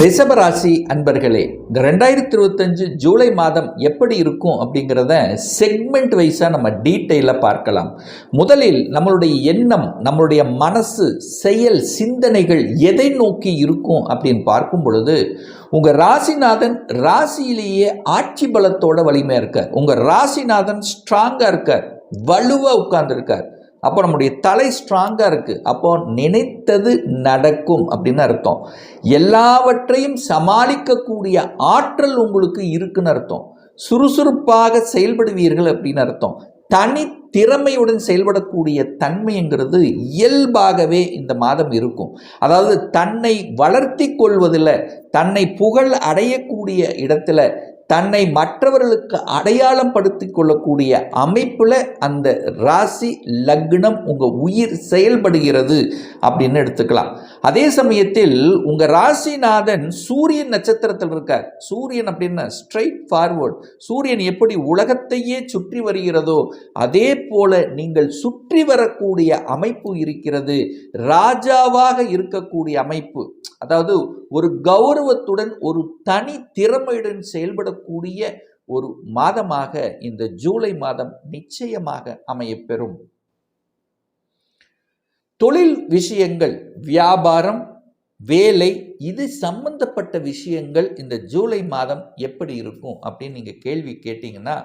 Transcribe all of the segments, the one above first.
ரிஷபராசி அன்பர்களே இந்த ரெண்டாயிரத்தி இருபத்தஞ்சு ஜூலை மாதம் எப்படி இருக்கும் அப்படிங்கிறத செக்மெண்ட் வைஸாக நம்ம டீட்டெயிலாக பார்க்கலாம். முதலில் நம்மளுடைய எண்ணம் நம்மளுடைய மனசு செயல் சிந்தனைகள் எதை நோக்கி இருக்கும் அப்படின்னு பார்க்கும் பொழுது உங்கள் ராசிநாதன் ராசியிலேயே ஆட்சி பலத்தோட வலிமையாக இருக்கார். உங்கள் ராசிநாதன் ஸ்ட்ராங்காக இருக்கார். வலுவாக உட்கார்ந்துருக்கார். அப்போ நம்முடைய தலை ஸ்ட்ராங்காக இருக்குது அப்போ நினைத்தது நடக்கும் அப்படின்னு அர்த்தம். எல்லாவற்றையும் சமாளிக்கக்கூடிய ஆற்றல் உங்களுக்கு இருக்குன்னு அர்த்தம். சுறுசுறுப்பாக செயல்படுவீர்கள் அப்படின்னு அர்த்தம். தனி திறமையுடன் செயல்படக்கூடிய தன்மைங்கிறது இயல்பாகவே இந்த மாதம் இருக்கும். அதாவது தன்னை வளர்த்தி கொள்வதில் தன்னை புகழ் அடையக்கூடிய இடத்துல தன்னை மற்றவர்களுக்கு அடையாளம் படுத்தி கொள்ளக்கூடிய அமைப்பில் அந்த ராசி லக்னம் உங்கள் உயிர் செயல்படுகிறது அப்படின்னு எடுத்துக்கலாம். அதே சமயத்தில் உங்கள் ராசிநாதன் சூரியன் நட்சத்திரத்தில் இருக்கார். சூரியன் அப்படின்னா ஸ்ட்ரைட் ஃபார்வர்ட் சூரியன் எப்படி உலகத்தையே சுற்றி வருகிறதோ அதே போல நீங்கள் சுற்றி வரக்கூடிய அமைப்பு இருக்கிறது. ராஜாவாக இருக்கக்கூடிய அமைப்பு. அதாவது ஒரு கௌரவத்துடன் ஒரு தனி திறமையுடன் செயல்படக்கூடிய ஒரு மாதமாக இந்த ஜூலை மாதம் நிச்சயமாக அமையப்பெறும். தொழில் விஷயங்கள் வியாபாரம் வேலை இது சம்பந்தப்பட்ட விஷயங்கள் இந்த ஜூலை மாதம் எப்படி இருக்கும் அப்படின்னு நீங்கள் கேள்வி கேட்டிங்கன்னா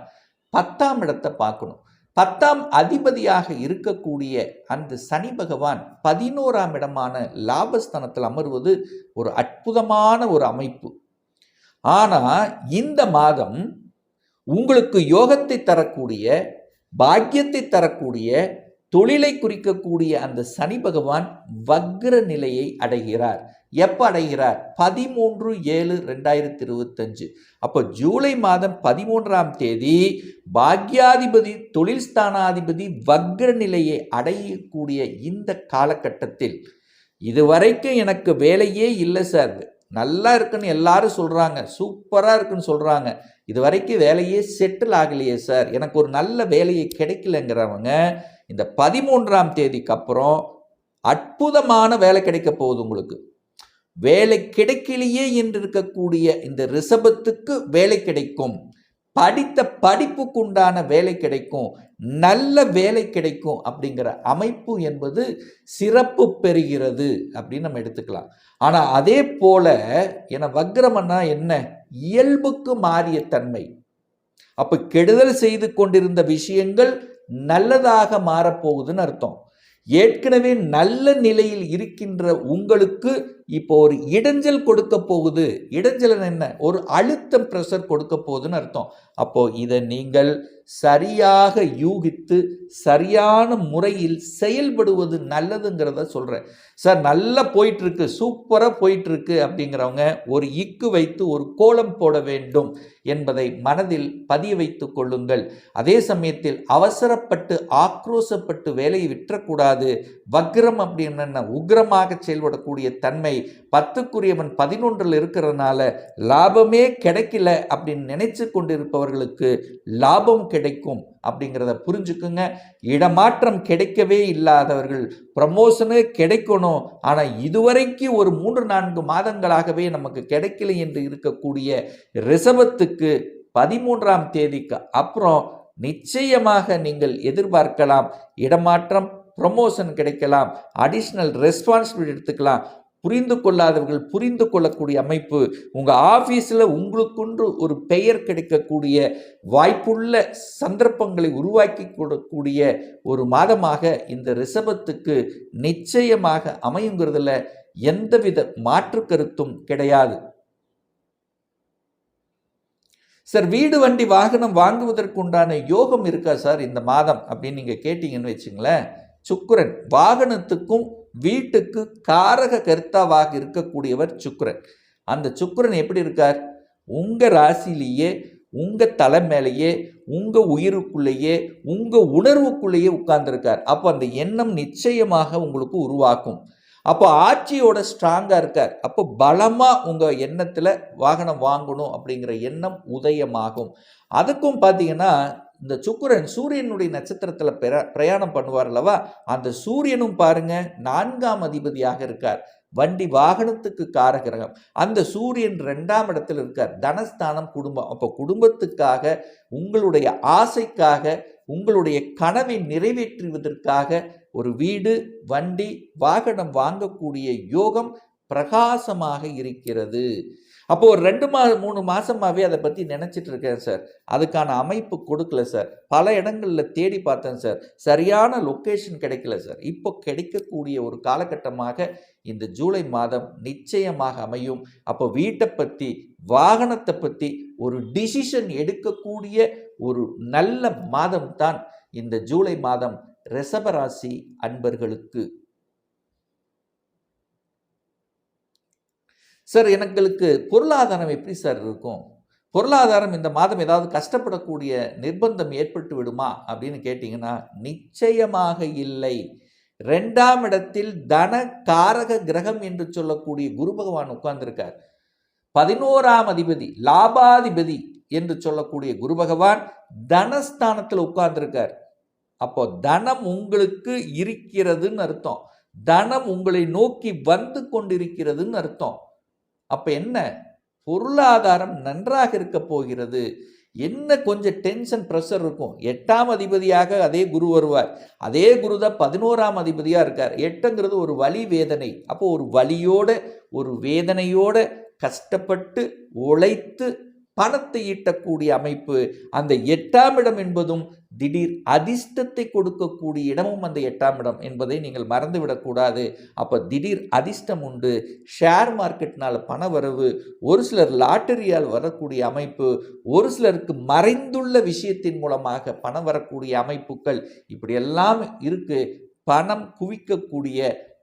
பத்தாம் இடத்தை பார்க்கணும். பத்தாம் அதிபதியாக இருக்கக்கூடிய அந்த சனி பகவான் பதினோராம் இடமான லாபஸ்தானத்தில் அமர்வது ஒரு அற்புதமான ஒரு அமைப்பு. ஆனால் இந்த மாதம் உங்களுக்கு யோகத்தை தரக்கூடிய பாக்கியத்தை தரக்கூடிய தொழிலை குறிக்கக்கூடிய அந்த சனி பகவான் வக்ர நிலையை அடைகிறார். எப்போ அடைகிறார்? பதிமூன்று ஏழு ரெண்டாயிரத்தி இருபத்தஞ்சு அப்போ ஜூலை மாதம் பதிமூன்றாம் தேதி பாக்யாதிபதி தொழில் ஸ்தானாதிபதி வக்ர நிலையை அடையக்கூடிய இந்த காலகட்டத்தில் இதுவரைக்கும் எனக்கு வேலையே இல்லை சார். நல்லா இருக்குன்னு எல்லாரும் சொல்கிறாங்க சூப்பராக இருக்குன்னு சொல்கிறாங்க இது வரைக்கும் வேலையே செட்டில் ஆகலையே சார் எனக்கு ஒரு நல்ல வேலையை கிடைக்கலங்கிறவங்க இந்த பதிமூன்றாம் தேதிக்கு அப்புறம் அற்புதமான வேலை கிடைக்க போகுது உங்களுக்கு. வேலை கிடைக்கலையே என்று இருக்கக்கூடிய இந்த ரிஷபத்துக்கு வேலை கிடைக்கும். படித்த படிப்புக்கு உண்டான வேலை கிடைக்கும் நல்ல வேலை கிடைக்கும் அப்படிங்கிற அமைப்பு என்பது சிறப்பு பெறுகிறது அப்படின்னு நம்ம எடுத்துக்கலாம். ஆனால் அதே போல என வக்ரமன்னா என்ன? இயல்புக்கு மாறிய தன்மை. அப்போ கெடுதல் செய்து கொண்டிருந்த விஷயங்கள் நல்லதாக மாறப்போகுதுன்னு அர்த்தம். ஏற்கனவே நல்ல நிலையில் இருக்கின்ற உங்களுக்கு இப்போ ஒரு இடைஞ்சல் கொடுக்க போகுது. இடைஞ்சல் என்ன? ஒரு அழுத்தம் ப்ரெஷர் கொடுக்க போகுதுன்னு அர்த்தம். அப்போ இதை நீங்கள் சரியாக யூகித்து சரியான முறையில் செயல்படுவது நல்லதுங்கிறத சொல்கிறேன் சார் நல்லா போயிட்டுருக்கு. சூப்பராக போயிட்டுருக்கு அப்படிங்கிறவங்க ஒரு இக்கு வைத்து ஒரு கோலம் போட வேண்டும் என்பதை மனதில் பதிய வைத்து கொள்ளுங்கள். அதே சமயத்தில் அவசரப்பட்டு ஆக்ரோசப்பட்டு வேலையை விற்றக்கூடாது வக்ரம் அப்படின்னு உக்ரமாக செயல்படக்கூடிய தன்மை பத்துக்குரியவன் பதினொன்றில் இருக்கிறதுனால லாபமே கிடைக்கல அப்படின்னு நினைச்சு கொண்டிருப்பவர்களுக்கு லாபம் கிடைக்கும் அப்படிங்கிறத புரிஞ்சுக்குங்க. இடமாற்றம் கிடைக்கவே இல்லாதவர்கள் ப்ரமோஷனு கிடைக்கணும். ஆனால் இதுவரைக்கும் ஒரு மூன்று நான்கு மாதங்களாகவே நமக்கு கிடைக்கல என்று இருக்கக்கூடிய ரிசவத்துக்கு பதிமூன்றாம் தேதிக்கு அப்புறம் நிச்சயமாக நீங்கள் எதிர்பார்க்கலாம். இடமாற்றம் ப்ரொமோஷன் கிடைக்கலாம். அடிஷ்னல் ரெஸ்பான்சிபிலிட்டி எடுத்துக்கலாம். புரிந்து கொள்ளாதவர்கள் புரிந்து கொள்ளக்கூடிய அமைப்பு உங்கள் ஆஃபீஸில் உங்களுக்குன்று ஒரு பெயர் கிடைக்கக்கூடிய வாய்ப்புள்ள சந்தர்ப்பங்களை உருவாக்கி கொடுக்கக்கூடிய ஒரு மாதமாக இந்த ரிஷபத்துக்கு நிச்சயமாக அமையுங்கிறதுல எந்தவித மாற்று கருத்தும் கிடையாது. சார் வீடு வண்டி வாகனம் வாங்குவதற்கு உண்டான யோகம் இருக்கா சார் இந்த மாதம்? அப்படின்னு நீங்கள் கேட்டீங்கன்னு வச்சுங்களேன் சுக்குரன் வாகனத்துக்கும் வீட்டுக்கு காரக கர்த்தாவாக இருக்கக்கூடியவர் சுக்கரன். அந்த சுக்கரன் எப்படி இருக்கார்? உங்கள் ராசிலேயே உங்கள் தலை மேலேயே உங்கள் உயிருக்குள்ளேயே உங்கள் உணர்வுக்குள்ளேயே உட்கார்ந்துருக்கார். அப்போ அந்த எண்ணம் நிச்சயமாக உங்களுக்கு உருவாக்கும். அப்போ ஆட்சியோட ஸ்ட்ராங்காக இருக்கார். அப்போ பலமாக உங்கள் எண்ணத்தில் வாகனம் வாங்கணும் அப்படிங்கிற எண்ணம் உதயமாகும். அதுக்கும் பார்த்தீங்கன்னா இந்த சுக்கிரன் சூரியனுடைய நட்சத்திரத்தில் பெற பிரயாணம் பண்ணுவார் அல்லவா? அந்த சூரியனும் பாருங்க நான்காம் அதிபதியாக இருக்கார். வண்டி வாகனத்துக்கு காரகிரகம். அந்த சூரியன் ரெண்டாம் இடத்துல இருக்கார். தனஸ்தானம் குடும்பம். அப்போ குடும்பத்துக்காக உங்களுடைய ஆசைக்காக உங்களுடைய கனவை நிறைவேற்றுவதற்காக ஒரு வீடு வண்டி வாகனம் வாங்கக்கூடிய யோகம் பிரகாசமாக இருக்கிறது. அப்போ ஒரு ரெண்டு மா மூணு மாசமாவே அதை பத்தி நினைச்சிட்டு இருக்கேன் சார் அதுக்கான அமைப்பு கொடுக்கல சார் பல இடங்கள்ல தேடி பார்த்தேன் சார் சரியான லொக்கேஷன் கிடைக்கல சார் இப்போ கிடைக்கக்கூடிய ஒரு காலகட்டமாக இந்த ஜூலை மாதம் நிச்சயமாக அமையும். அப்போ வீட்டை பற்றி வாகனத்தை பற்றி ஒரு டிசிஷன் எடுக்கக்கூடிய ஒரு நல்ல மாதம் தான் இந்த ஜூலை மாதம் ரிஷபராசி அன்பர்களுக்கு சார் எங்களுக்கு பொருளாதாரம் எப்படி சார் இருக்கும்? பொருளாதாரம் இந்த மாதம் ஏதாவது கஷ்டப்படக்கூடிய நிர்பந்தம் ஏற்பட்டு விடுமா அப்படின்னு கேட்டிங்கன்னா நிச்சயமாக இல்லை. ரெண்டாம் இடத்தில் தன காரக கிரகம் என்று சொல்லக்கூடிய குரு பகவான் உட்கார்ந்திருக்கார். பதினோராம் அதிபதி லாபாதிபதி என்று சொல்லக்கூடிய குரு பகவான் தனஸ்தானத்தில் உட்கார்ந்திருக்கார். அப்போ தனம் உங்களுக்கு இருக்கிறதுன்னு அர்த்தம். தனம் உங்களை நோக்கி வந்து கொண்டிருக்கிறதுன்னு அர்த்தம். அப்போ என்ன? பொருளாதாரம் நன்றாக இருக்க போகிறது. என்ன கொஞ்சம் டென்ஷன் ப்ரெஷர் இருக்கும்? எட்டாம் அதிபதியாக அதே குரு வருவார். அதே குரு தான் பதினோராம் அதிபதியாக இருக்கார். எட்டுங்கிறது ஒரு வலி வேதனை. அப்போ ஒரு வலியோட ஒரு வேதனையோட கஷ்டப்பட்டு உழைத்து பணத்தை ஈட்டக்கூடிய அமைப்பு அந்த எட்டாம் இடம் என்பதும் திடீர் அதிர்ஷ்டத்தை கொடுக்கக்கூடிய இடமும் அந்த எட்டாம் இடம் என்பதை நீங்கள் மறந்துவிடக்கூடாது அப்போ திடீர் அதிர்ஷ்டம் உண்டு. ஷேர் மார்க்கெட்னால் பண வரவு ஒரு சிலர் லாட்டரியால் வரக்கூடிய அமைப்பு ஒரு சிலருக்கு மறைந்துள்ள விஷயத்தின் மூலமாக பணம் வரக்கூடிய அமைப்புகள் இப்படியெல்லாம் இருக்குது பணம் குவிக்கக்கூடிய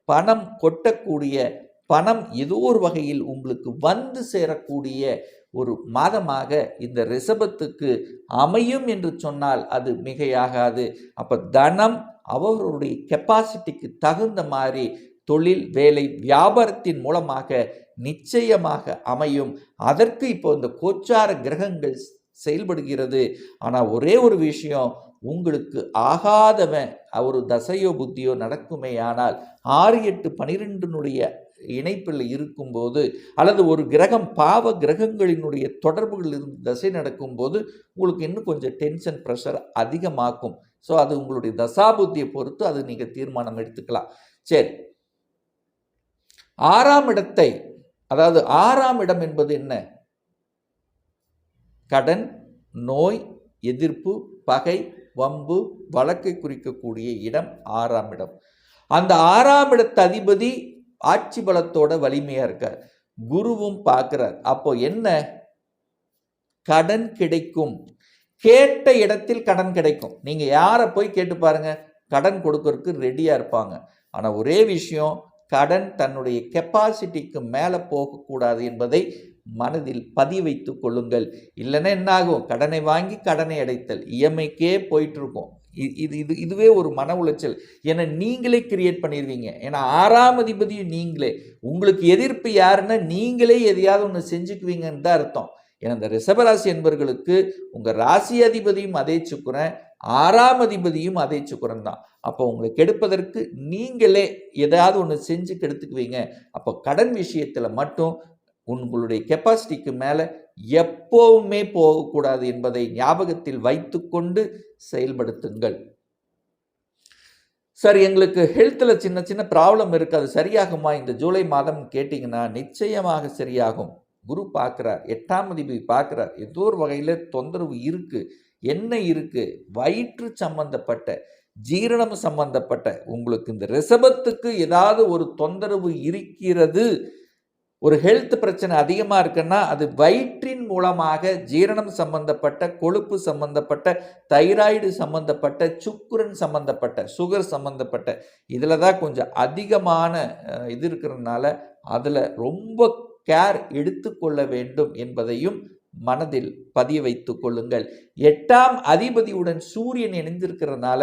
பணம் கொட்டக்கூடிய பணம் ஏதோ ஒரு வகையில் உங்களுக்கு வந்து சேரக்கூடிய ஒரு மாதமாக இந்த ரிஷபத்துக்கு அமையும் என்று சொன்னால் அது மிகையாகாது. அப்போ தனம் அவர்களுடைய கெப்பாசிட்டிக்கு தகுந்த மாதிரி தொழில் வேலை வியாபாரத்தின் மூலமாக நிச்சயமாக அமையும். அதற்கு இப்போ இந்த கோச்சார கிரகங்கள் செயல்படுகிறது. ஆனால் ஒரே ஒரு விஷயம் உங்களுக்கு ஆகாதவன் ஒரு தசையோ புத்தியோ நடக்குமே ஆனால் ஆறு எட்டு பனிரெண்டினுடைய இணைப்பில் இருக்கும்போது அல்லது ஒரு கிரகம் பாவ கிரகங்களினுடைய தொடர்புகள் இருந்து தசை நடக்கும்போது உங்களுக்கு இன்னும் கொஞ்சம் டென்ஷன் ப்ரெஷர் அதிகமாக்கும். ஸோ அது உங்களுடைய தசாபுத்தியை பொறுத்து அது நீங்கள் தீர்மானம் எடுத்துக்கலாம். சரி. ஆறாம் இடத்தை அதாவது ஆறாம் இடம் என்பது என்ன? கடன் நோய் எதிர்ப்பு பகை வம்பு வழக்கை குறிக்கக்கூடிய இடம் ஆறாம் இடம். அந்த ஆறாம் இடத்து அதிபதி ஆட்சி பலத்தோட வலிமையாக இருக்கார். குருவும் பார்க்குறார். அப்போ என்ன? கடன் கிடைக்கும். கேட்ட இடத்தில் கடன் கிடைக்கும். நீங்கள் யாரை போய் கேட்டு பாருங்க? கடன் கொடுக்கறதுக்கு ரெடியாக இருப்பாங்க. ஆனால் ஒரே விஷயம் கடன் தன்னுடைய கெப்பாசிட்டிக்கு மேலே போகக்கூடாது என்பதை மனதில் பதிய வைத்து கொள்ளுங்கள். இல்லைன்னா என்ன ஆகும் கடனை வாங்கி கடனை அடைத்தல். இஎம்ஐக்கே போயிட்டுருக்கோம். இது இது இதுவே ஒரு மன உளைச்சல். ஏன்னா நீங்களே கிரியேட் பண்ணிடுவீங்க ஏன்னா ஆறாம் அதிபதியும் நீங்களே. உங்களுக்கு எதிர்ப்பு யாருன்னா நீங்களே எதையாவது ஒன்று செஞ்சுக்குவீங்கன்னு தான் அர்த்தம். ஏன்னா இந்த ரிஷபராசி என்பவர்களுக்கு உங்கள் ராசி அதிபதியும் அதே சுக்குறேன் ஆறாம் அதிபதியும் அதே சுக்குரன் தான். அப்போ உங்களை கெடுப்பதற்கு நீங்களே ஏதாவது ஒன்று செஞ்சு கெடுத்துக்குவீங்க. அப்போ கடன் விஷயத்தில் மட்டும் உங்களுடைய கெப்பாசிட்டிக்கு மேலே எப்போவுமே போகக்கூடாது என்பதை ஞாபகத்தில் வைத்துக்கொண்டு செயல்படுத்துங்கள். சார் எங்களுக்கு ஹெல்த்தில் சின்ன சின்ன ப்ராப்ளம் இருக்குது அது சரியாகுமா? இந்த ஜூலை மாதம் கேட்டிங்கன்னா நிச்சயமாக சரியாகும். குரு பார்க்குறார். எட்டாம் அதிபதி பார்க்குறார். ஏதோ ஒரு வகையில் தொந்தரவு இருக்குது என்ன இருக்குது வயிற்று சம்பந்தப்பட்ட ஜீரணம் சம்பந்தப்பட்ட உங்களுக்கு இந்த ரிசபத்துக்கு ஏதாவது ஒரு தொந்தரவு இருக்கிறது. ஒரு ஹெல்த் பிரச்சனை அதிகமாக இருக்குன்னா அது வயிற்றின் மூலமாக ஜீரணம் சம்பந்தப்பட்ட கொழுப்பு சம்பந்தப்பட்ட தைராய்டு சம்பந்தப்பட்ட சுக்குரன் சம்பந்தப்பட்ட சுகர் சம்பந்தப்பட்ட இதில் தான் கொஞ்சம் அதிகமான இது இருக்கிறதுனால அதில் ரொம்ப கேர் எடுத்துக்கொள்ள வேண்டும் என்பதையும் மனதில் பதிய வைத்துக் கொள்ளுங்கள். எட்டாம் அதிபதியுடன் சூரியன் இணைந்திருக்கிறதுனால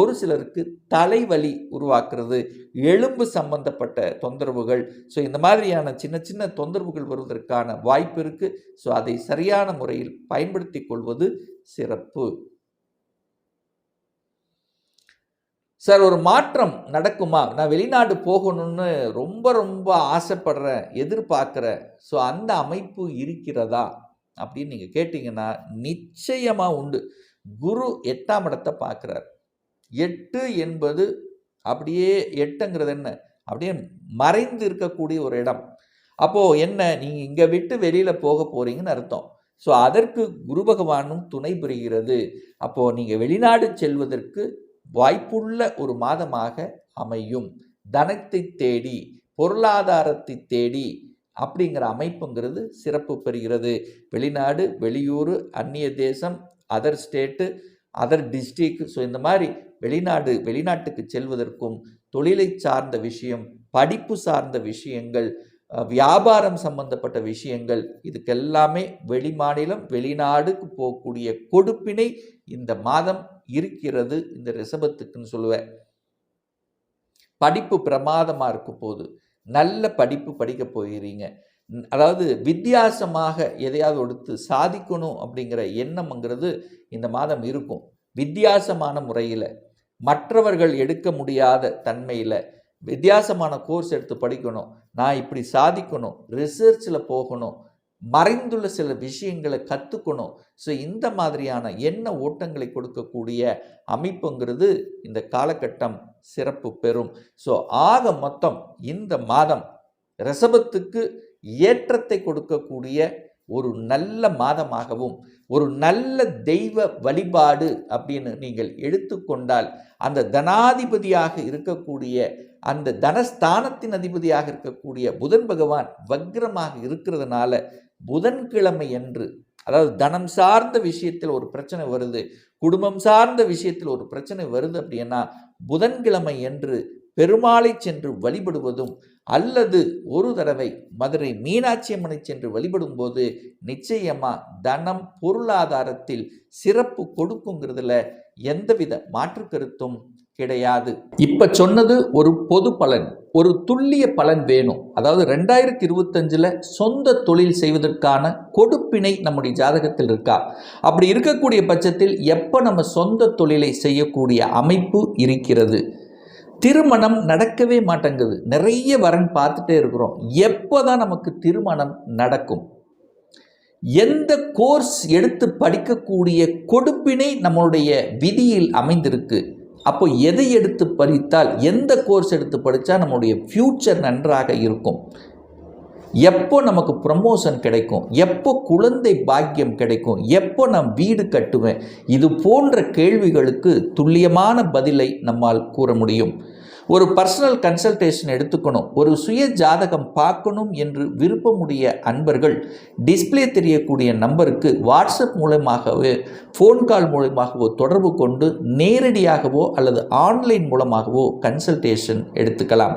ஒரு சிலருக்கு தலைவலி உருவாக்குறது எலும்பு சம்பந்தப்பட்ட தொந்தரவுகள். ஸோ இந்த மாதிரியான சின்ன சின்ன தொந்தரவுகள் வருவதற்கான வாய்ப்பு இருக்குது ஸோ அதை சரியான முறையில் பயன்படுத்திக் கொள்வது சிறப்பு. சார் ஒரு மாற்றம் நடக்குமா? நான் வெளிநாடு போகணும்னு ரொம்ப ரொம்ப ஆசைப்படுறேன் எதிர்பார்க்குறேன். ஸோ அந்த அமைப்பு இருக்கிறதா? அப்படின்னு நீங்கள் கேட்டிங்கன்னா நிச்சயமாக உண்டு. குரு எட்டாம் இடத்தை பார்க்குறார். எட்டு என்பது அப்படியே எட்டுங்கிறது என்ன? அப்படியே மறைந்து இருக்கக்கூடிய ஒரு இடம். அப்போது என்ன? நீங்கள் இங்கே விட்டு வெளியில் போக போகிறீங்கன்னு அர்த்தம். ஸோ அதற்கு குரு பகவானும் துணை புரிகிறது. அப்போது நீங்கள் வெளிநாடு செல்வதற்கு வாய்ப்புள்ள ஒரு மாதமாக அமையும். தனத்தை தேடி பொருளாதாரத்தை தேடி அப்படிங்கிற அமைப்புங்கிறது சிறப்பு பெறுகிறது. வெளிநாடு வெளியூர் அந்நிய தேசம் other state other district so இந்த மாதிரி வெளிநாடு வெளிநாட்டுக்கு செல்வதற்கும் தொழிலை சார்ந்த விஷயம் படிப்பு சார்ந்த விஷயங்கள் வியாபாரம் சம்பந்தப்பட்ட விஷயங்கள் இதுக்கெல்லாமே வெளிமாநிலம் வெளிநாடுக்கு போகக்கூடிய கொடுப்பினை இந்த மாதம் இருக்கிறது இந்த ரிசபத்துக்குன்னு சொல்லுவேன். படிப்பு பிரமாதமாக இருக்க போகுது நல்ல படிப்பு படிக்க போகிறீங்க. அதாவது வித்தியாசமாக எதையாவது எடுத்து சாதிக்கணும் அப்படிங்கிற எண்ணம்ங்கிறது இந்த மாதம் இருக்கும். வித்தியாசமான முறையில். மற்றவர்கள் எடுக்க முடியாத தன்மையில் வித்தியாசமான கோர்ஸ் எடுத்து படிக்கணும். நான் இப்படி சாதிக்கணும். ரிசர்ச்சில் போகணும். மறைந்துள்ள சில விஷயங்களை கற்றுக்கணும் ஸோ இந்த மாதிரியான என்ன ஓட்டங்களை கொடுக்கக்கூடிய அமைப்புங்கிறது இந்த காலகட்டம் சிறப்பு பெறும். ஸோ ஆக மொத்தம் இந்த மாதம் ரிசபத்துக்கு ஏற்றத்தை கொடுக்கக்கூடிய ஒரு நல்ல மாதமாகவும் ஒரு நல்ல தெய்வ வழிபாடு அப்படின்னு நீங்கள் எடுத்துக்கொண்டால் அந்த தனாதிபதியாக இருக்கக்கூடிய அந்த தனஸ்தானத்தின் அதிபதியாக இருக்கக்கூடிய புதன் பகவான் வக்ரமாக இருக்கிறதுனால புதன்கிழமை என்று அதாவது தனம் சார்ந்த விஷயத்தில் ஒரு பிரச்சனை வருது குடும்பம் சார்ந்த விஷயத்தில் ஒரு பிரச்சனை வருது அப்படின்னா புதன்கிழமை என்று பெருமாளை சென்று வழிபடுவதும் அல்லது ஒரு தடவை மதுரை மீனாட்சி அம்மனை சென்று வழிபடும் போது நிச்சயமா தனம் பொருளாதாரத்தில் சிறப்பு கொடுக்குங்கிறதுல எந்தவித மாற்று கருத்தும் கிடையாது. இப்ப சொன்னது ஒரு பொது பலன் ஒரு துல்லிய பலன் வேணும். அதாவது ரெண்டாயிரத்தி இருபத்தஞ்சில் சொந்த தொழில் செய்வதற்கான கொடுப்பினை நம்முடைய ஜாதகத்தில் இருக்கா? அப்படி இருக்கக்கூடிய பட்சத்தில் எப்போ நம்ம சொந்த தொழிலை செய்யக்கூடிய அமைப்பு இருக்கிறது? திருமணம் நடக்கவே மாட்டேங்குது. நிறைய வரன் பார்த்துட்டே இருக்கிறோம். எப்போ தான் நமக்கு திருமணம் நடக்கும்? எந்த கோர்ஸ் எடுத்து படிக்கக்கூடிய கொடுப்பினை நம்மளுடைய விதியில் அமைந்திருக்கு? அப்போ எதை எடுத்து படித்தால் எந்த கோர்ஸ் எடுத்து படித்தா நம்மளுடைய ஃப்யூச்சர் நன்றாக இருக்கும்? எப்போ நமக்கு ப்ரமோஷன் கிடைக்கும்? எப்போ குழந்தை பாக்கியம் கிடைக்கும்? எப்போ நான் வீடு கட்டுவேன்? இது போன்ற கேள்விகளுக்கு துல்லியமான பதிலை நம்மால் கூற முடியும். ஒரு பர்சனல் கன்சல்டேஷன் எடுத்துக்கணும். ஒரு சுய ஜாதகம் பார்க்கணும் என்று விருப்பமுடைய அன்பர்கள் டிஸ்ப்ளே தெரியக்கூடிய நம்பருக்கு வாட்ஸ்அப் மூலமாகவோ ஃபோன் கால் மூலமாகவோ தொடர்பு கொண்டு நேரடியாகவோ அல்லது ஆன்லைன் மூலமாகவோ கன்சல்டேஷன் எடுத்துக்கலாம்.